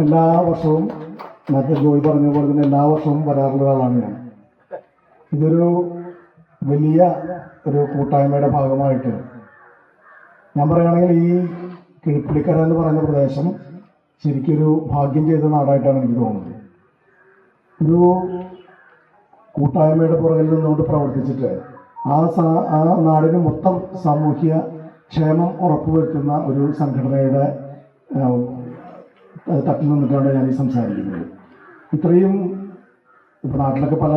എല്ലാ വർഷവും നേരത്തെ ജോയി പറഞ്ഞ പോലെ തന്നെ എല്ലാ വർഷവും വരാറുള്ള ഒരാളാണ് ഞാൻ. ഇതൊരു വലിയ ഒരു കൂട്ടായ്മയുടെ ഭാഗമായിട്ട് ഞാൻ പറയുകയാണെങ്കിൽ ഈ കിഴിപ്പുള്ളിക്കര എന്ന് പറയുന്ന പ്രദേശം ശരിക്കൊരു ഭാഗ്യം ചെയ്ത നാടായിട്ടാണ് എനിക്ക് തോന്നുന്നത്. ഒരു കൂട്ടായ്മയുടെ പുറകിൽ നിന്നുകൊണ്ട് പ്രവർത്തിച്ചിട്ട് ആ ആ നാടിന് മൊത്തം സാമൂഹ്യ ക്ഷേമം ഉറപ്പുവരുത്തുന്ന ഒരു സംഘടനയുടെ തട്ടിൽ നിന്നിട്ടാണ് ഞാൻ ഈ സംസാരിക്കുന്നത്. ഇത്രയും ഇപ്പോൾ നാട്ടിലൊക്കെ പല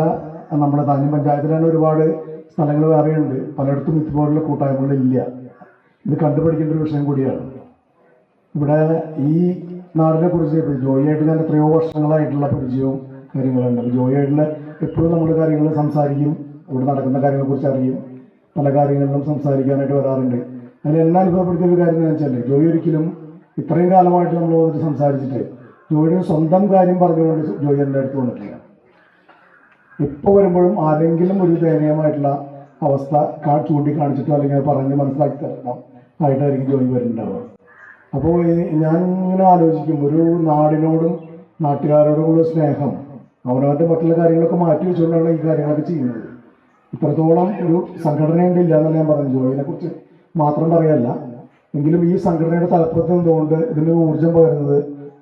നമ്മുടെ താനും തന്നെ ഒരുപാട് സ്ഥലങ്ങൾ വേറെയുണ്ട്. പലയിടത്തും ഇതുപോലുള്ള കൂട്ടായ്മകളില്ല. ഇത് കണ്ടുപിടിക്കേണ്ട ഒരു വിഷയം കൂടിയാണ്. ഇവിടെ ഈ നാടിനെ കുറിച്ച് ഇപ്പോൾ ജോയിയായിട്ട് ഞാൻ എത്രയോ വർഷങ്ങളായിട്ടുള്ള പരിചയവും കാര്യങ്ങളുണ്ട്. അപ്പോൾ ജോയിയായിട്ടുള്ള എപ്പോഴും നമ്മൾ കാര്യങ്ങൾ സംസാരിക്കും. ഇവിടെ നടക്കുന്ന കാര്യങ്ങളെ കുറിച്ച് അറിയും. പല കാര്യങ്ങളിലും സംസാരിക്കാനായിട്ട് വരാറുണ്ട്. അതിൽ എന്നെ അനുഭവപ്പെടുത്തിയ ഒരു കാര്യം എന്ന് വെച്ചാൽ ജോയി ഒരിക്കലും ഇത്രയും കാലമായിട്ട് നമ്മൾ വന്നിട്ട് സംസാരിച്ചിട്ട് ജോയിയുടെ സ്വന്തം കാര്യം പറഞ്ഞുകൊണ്ട് ജോയി എന്റെ അടുത്ത് വന്നിട്ടില്ല. ഇപ്പോൾ വരുമ്പോഴും ആരെങ്കിലും ഒരു ദയനീയമായിട്ടുള്ള അവസ്ഥ ചൂണ്ടിക്കാണിച്ചിട്ടോ അല്ലെങ്കിൽ പറഞ്ഞ് മനസ്സിലാക്കി തരണം. ആയിട്ടായിരിക്കും ജോലി വരുന്നുണ്ടാവുക. അപ്പോൾ ഞാൻ ഇങ്ങനെ ആലോചിക്കും ഒരു നാടിനോടും നാട്ടുകാരോടുമുള്ള സ്നേഹം അവനവന്റെ മറ്റുള്ള കാര്യങ്ങളൊക്കെ മാറ്റി വെച്ചുകൊണ്ടാണ് ഈ കാര്യങ്ങളൊക്കെ ചെയ്യുന്നത്. ഇത്രത്തോളം ഒരു സംഘടനയുണ്ട് ഇല്ല എന്നല്ല ഞാൻ പറഞ്ഞു ജോയിനെ കുറിച്ച് മാത്രം പറയല്ല എങ്കിലും ഈ സംഘടനയുടെ തലപ്പത്ത് നിന്നുകൊണ്ട് ഇതിന് ഊർജം പകരുന്നത്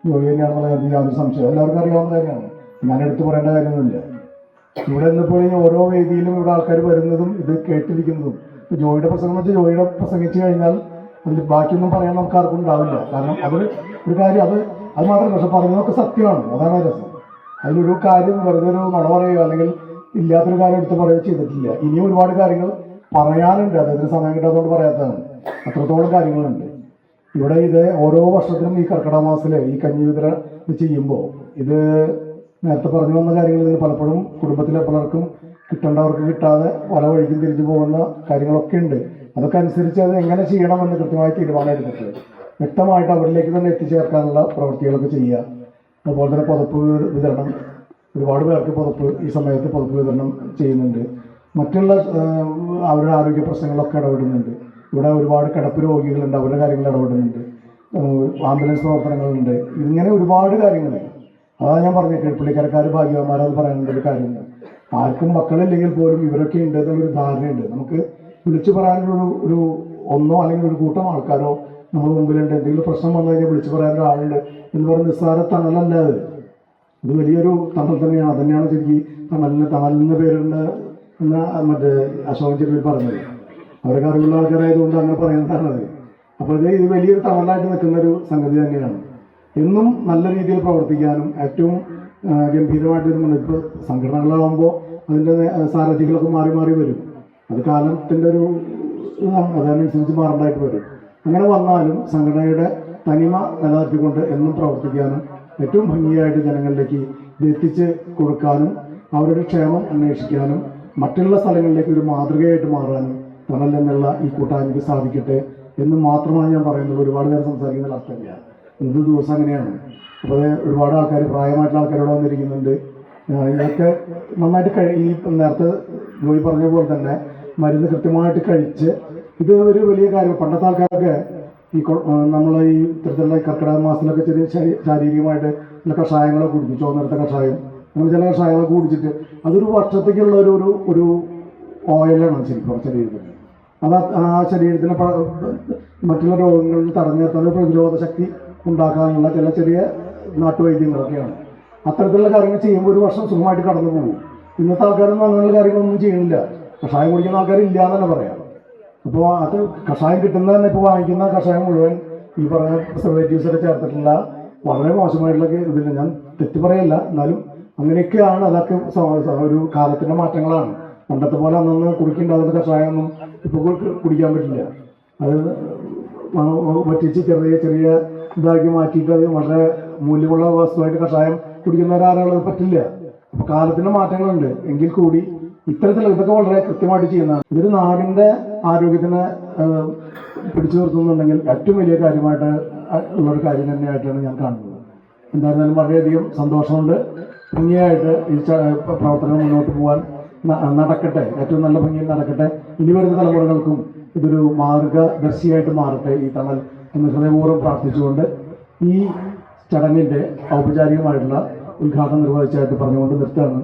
ജോയി തന്നെയാണെന്നുള്ള കാര്യത്തിൽ യാതൊരു സംശയം എല്ലാവർക്കും അറിയാവുന്ന കാര്യമാണ്. ഞാൻ എടുത്തു പറയേണ്ട കാര്യമൊന്നുമില്ല. ഇവിടെ നിന്നിപ്പോൾ ഈ ഓരോ വേദിയിലും ഇവിടെ ആൾക്കാർ വരുന്നതും ഇത് കേട്ടിരിക്കുന്നതും ഇപ്പൊ ജോയിയുടെ പ്രസംഗം വെച്ച് ജോയിയുടെ പ്രസംഗിച്ചു കഴിഞ്ഞാൽ അതിൽ ബാക്കിയൊന്നും പറയാൻ നമുക്ക് ആർക്കും ഉണ്ടാവില്ല. കാരണം അത് ഒരു കാര്യം അത് അത് മാത്രമല്ല പക്ഷെ പറയുന്നതൊക്കെ സത്യമാണ്. അതാണ് രസം. അതിലൊരു കാര്യം വെറുതെ ഒരു നുണ പറയുകയോ അല്ലെങ്കിൽ ഇല്ലാത്തൊരു കാര്യം എടുത്ത് പറയുകയോ ചെയ്തിട്ടില്ല. ഇനിയും ഒരുപാട് കാര്യങ്ങൾ പറയാനുണ്ട്. അതായത് സമയം കിട്ടാത്തതുകൊണ്ട് പറയാത്തതാണ്. അത്രത്തോളം കാര്യങ്ങളുണ്ട്. ഇവിടെ ഇത് ഓരോ വർഷത്തിലും ഈ കർക്കിടക മാസത്തിലെ ഈ കഞ്ഞി വിതരണം ചെയ്യുമ്പോൾ ഇത് നേരത്തെ പറഞ്ഞു വന്ന കാര്യങ്ങൾ ഇതിൽ പലപ്പോഴും കുടുംബത്തിലെ പലർക്കും കിട്ടേണ്ടവർക്ക് കിട്ടാതെ പല വഴിക്കും തിരിച്ചു പോകുന്ന കാര്യങ്ങളൊക്കെ ഉണ്ട്. അതൊക്കെ അനുസരിച്ച് അത് എങ്ങനെ ചെയ്യണമെന്ന് കൃത്യമായി തീരുമാനമെടുത്തിട്ട് വ്യക്തമായിട്ട് അവരിലേക്ക് തന്നെ എത്തിച്ചേർക്കാനുള്ള പ്രവൃത്തികളൊക്കെ ചെയ്യുക. അതുപോലെ തന്നെ പുതപ്പ് വിതരണം ഒരുപാട് പേർക്ക് പുതപ്പ് ഈ സമയത്ത് പുതപ്പ് വിതരണം ചെയ്യുന്നുണ്ട്. മറ്റുള്ള അവരുടെ ആരോഗ്യ പ്രശ്നങ്ങളൊക്കെ ഇടപെടുന്നുണ്ട്. ഇവിടെ ഒരുപാട് കിടപ്പ് രോഗികളുണ്ട് അവരുടെ കാര്യങ്ങൾ ഇടപെടുന്നുണ്ട്. ആംബുലൻസ് പ്രവർത്തനങ്ങളുണ്ട്. ഇങ്ങനെ ഒരുപാട് കാര്യങ്ങൾ അതാണ് ഞാൻ പറഞ്ഞത് കിഴപ്പള്ളിക്കരക്കാർ ഭാഗ്യവാന്മാരത് പറയേണ്ട ഒരു കാര്യമുണ്ട്. ആർക്കും മക്കളില്ലെങ്കിൽ പോലും ഇവരൊക്കെ ഉണ്ട് എന്നുള്ളൊരു ധാരണയുണ്ട്. നമുക്ക് വിളിച്ചു പറയാനുള്ളൊരു ഒരു ഒന്നോ അല്ലെങ്കിൽ ഒരു കൂട്ടം ആൾക്കാരോ നമ്മുടെ മുമ്പിലുണ്ട്. എന്തെങ്കിലും പ്രശ്നം വന്നു കഴിഞ്ഞാൽ വിളിച്ചു പറയാൻ ഒരാളുണ്ട് എന്ന് പറയുന്ന നിസ്സാര തണലല്ല അത്. ഇത് വലിയൊരു തണൽ തന്നെയാണ്. അതന്നെയാണ് ശരിക്കും തണലിന് തണലിന് പേരുണ്ട് എന്ന് മറ്റേ അശോകൻ ചെരുവിൽ പറഞ്ഞത്. അവരൊക്കെ അറിവുള്ള ആൾക്കാരായതുകൊണ്ട് അങ്ങനെ പറയുന്നതാണത് അപ്പോൾ ഇത് ഇത് വലിയൊരു തണലായിട്ട് നിൽക്കുന്ന ഒരു സംഗതി തന്നെയാണ്. എന്നും നല്ല രീതിയിൽ പ്രവർത്തിക്കാനും ഏറ്റവും ഗംഭീരമായിട്ട് ഇപ്പോൾ സംഘടനകളാകുമ്പോൾ അതിന്റെ സാരഥികളൊക്കെ മാറി മാറി വരും. അത് കാലത്തിന്റെ ഒരു ഇതാണ്. അതനുസരിച്ച് മാറേണ്ടതായിട്ട് വരും. അങ്ങനെ വന്നാലും സംഘടനയുടെ തനിമ നിലനിർത്തിക്കൊണ്ട് എന്നും പ്രവർത്തിക്കാനും ഏറ്റവും ഭംഗിയായിട്ട് ജനങ്ങളിലേക്ക് എത്തിച്ച് കൊടുക്കാനും അവരുടെ ക്ഷേമം അന്വേഷിക്കാനും മറ്റുള്ള സ്ഥലങ്ങളിലേക്ക് ഒരു മാതൃകയായിട്ട് മാറാനും തണൽ ഈ കൂട്ടായ്മയ്ക്ക് സാധിക്കട്ടെ എന്ന് മാത്രമാണ് ഞാൻ പറയുന്നത്. ഒരുപാട് പേര് സംസാരിക്കുന്ന അർത്ഥമില്ല ഇന്നത്തെ ദിവസം അങ്ങനെയാണ്. അപ്പോൾ ഒരുപാട് ആൾക്കാർ പ്രായമായിട്ടുള്ള ആൾക്കാരോട് വന്നിരിക്കുന്നുണ്ട്. ഇതൊക്കെ നന്നായിട്ട് കഴി ഈ നേരത്തെ ജോയി പറഞ്ഞ പോലെ തന്നെ മരുന്ന് കൃത്യമായിട്ട് കഴിച്ച് ഇത് ഒരു വലിയ കാര്യം. പണ്ടത്തെ ആൾക്കാരൊക്കെ ഈ നമ്മൾ ഈ ഇത്തരത്തിലുള്ള കർക്കിടക മാസത്തിലൊക്കെ ചെറിയ ശാരീരികമായിട്ട് ഉള്ള കഷായങ്ങളൊക്കെ കുടിക്കും ചുവന്നെടുത്ത കഷായം. അങ്ങനെ ചില കഷായങ്ങളൊക്കെ കുടിച്ചിട്ട് അതൊരു വർഷത്തേക്കുള്ള ഒരു ഒരു ഓയിലാണ് ശരിക്കും ശരീരത്തിന് അത് ആ- ശരീരത്തിന് മറ്റുള്ള രോഗങ്ങളിൽ തടഞ്ഞു നിർത്താൻ പ്രതിരോധ ശക്തി ഉണ്ടാക്കാനുള്ള ചില ചെറിയ നാട്ടുവൈദ്യങ്ങളൊക്കെയാണ്. അത്തരത്തിലുള്ള കാര്യങ്ങൾ ചെയ്യുമ്പോൾ ഒരു വർഷം സുഖമായിട്ട് കടന്നു പോകും. ഇന്നത്തെ ആൾക്കാരൊന്നും അങ്ങനെയുള്ള കാര്യങ്ങളൊന്നും ചെയ്യണില്ല. കഷായം കുടിക്കുന്ന ആൾക്കാരില്ല എന്ന് തന്നെ പറയാം. അപ്പോൾ അത് കഷായം കിട്ടുന്ന തന്നെ ഇപ്പോൾ വാങ്ങിക്കുന്ന കഷായം മുഴുവൻ ഈ പറഞ്ഞ പ്രിസർവേറ്റീവ്സ് ഒക്കെ ചേർത്തിട്ടുള്ള വളരെ മോശമായിട്ടുള്ള ഇതിൽ ഞാൻ തെറ്റ് പറയല്ല. എന്നാലും അങ്ങനെയൊക്കെയാണ് അതൊക്കെ ഒരു കാലത്തിന്റെ മാറ്റങ്ങളാണ്. പണ്ടത്തെ പോലെ നിന്ന് കുടിക്കേണ്ട അതിന്റെ കഷായമൊന്നും ഇപ്പോൾ കുടിക്കാൻ പറ്റില്ല. അത് വറ്റിച്ച് ചെറിയ ചെറിയ ഇതാക്കി മാറ്റിയിട്ട് അത് വളരെ മൂല്യമുള്ള വസ്തുവായിട്ട് കഷായം കുടിക്കുന്നവരാളുകൾ പറ്റില്ല. അപ്പൊ കാലത്തിന്റെ മാറ്റങ്ങളുണ്ട്. എങ്കിൽ കൂടി ഇത്തരത്തിലുള്ള ഇതൊക്കെ വളരെ കൃത്യമായിട്ട് ചെയ്യുന്നതാണ്. ഇതൊരു നാടിന്റെ ആരോഗ്യത്തിന് പിടിച്ചു നിർത്തുന്നുണ്ടെങ്കിൽ ഏറ്റവും വലിയ കാര്യമായിട്ട് ഉള്ളൊരു കാര്യം തന്നെയായിട്ടാണ് ഞാൻ കാണുന്നത്. എന്തായിരുന്നാലും വളരെയധികം സന്തോഷമുണ്ട്. ഭംഗിയായിട്ട് ഈ പ്രവർത്തനം മുന്നോട്ട് പോകാൻ നടക്കട്ടെ. ഏറ്റവും നല്ല ഭംഗിയിൽ നടക്കട്ടെ. ഇനി വരുന്ന തലമുറകൾക്കും ഇതൊരു മാർഗദർശിയായിട്ട് മാറട്ടെ ഈ തണൽ എന്ന് ഹൃദയപൂർവം പ്രാർത്ഥിച്ചുകൊണ്ട് ഈ ചടങ്ങിന്റെ ഔപചാരികമായിട്ടുള്ള ഉദ്ഘാടനം നിർവഹിച്ചായിട്ട് പറഞ്ഞുകൊണ്ട് നിർത്തുകയാണ്.